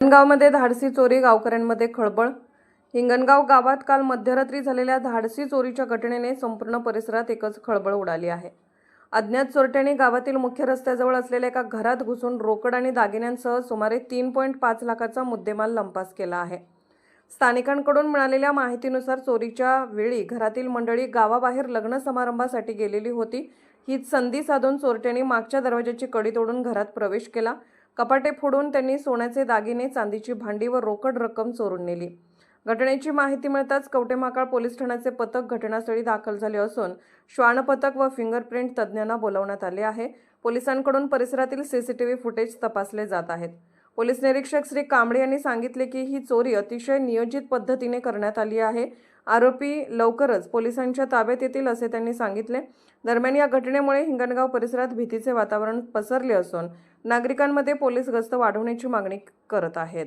हिंगणगावमध्ये धाडसी चोरी गावकऱ्यांमध्ये खळबळ. हिंगणगाव गावात काल मध्यरात्री झालेल्या धाडसी चोरीच्या घटनेने संपूर्ण परिसरात एकच खळबळ उडाली आहे. अज्ञात चोरट्यांनी गावातील मुख्य रस्त्याजवळ असलेल्या एका घरात घुसून रोकड आणि दागिन्यांसह सुमारे तीन पॉईंट पाच लाखाचा मुद्देमाल लंपास केला आहे. स्थानिकांकडून मिळालेल्या माहितीनुसार चोरीच्या वेळी घरातील मंडळी गावाबाहेर लग्न समारंभासाठी गेलेली होती. हीच संधी साधून चोरट्यांनी मागच्या दरवाजाची कडी तोडून घरात प्रवेश केला. कपाटे फोडून त्यांनी सोन्याचे दागिने चांदीची भांडी व रोकड रक्कम चोरून नेली. घटनेची माहिती मिळताच कवटेमाकाळ पोलीस ठाण्याचे पथक घटनास्थळी दाखल झाले असून श्वान पथक व फिंगरप्रिंट तज्ज्ञांना बोलावण्यात आले आहे. पोलिसांकडून परिसरातील सीसीटीव्ही फुटेज तपासले जात आहेत. पोलीस निरीक्षक श्री कांबळे यांनी सांगितले की ही चोरी अतिशय नियोजित पद्धतीने करण्यात आली आहे. आरोपी लवकरच पोलिसांच्या ताब्यात येतील असे त्यांनी सांगितले. दरम्यान या घटनेमुळे हिंगणगाव परिसरात भीतीचे वातावरण पसरले असून नागरिकांमध्ये पोलीस गस्त वाढवण्याची मागणी करत आहेत.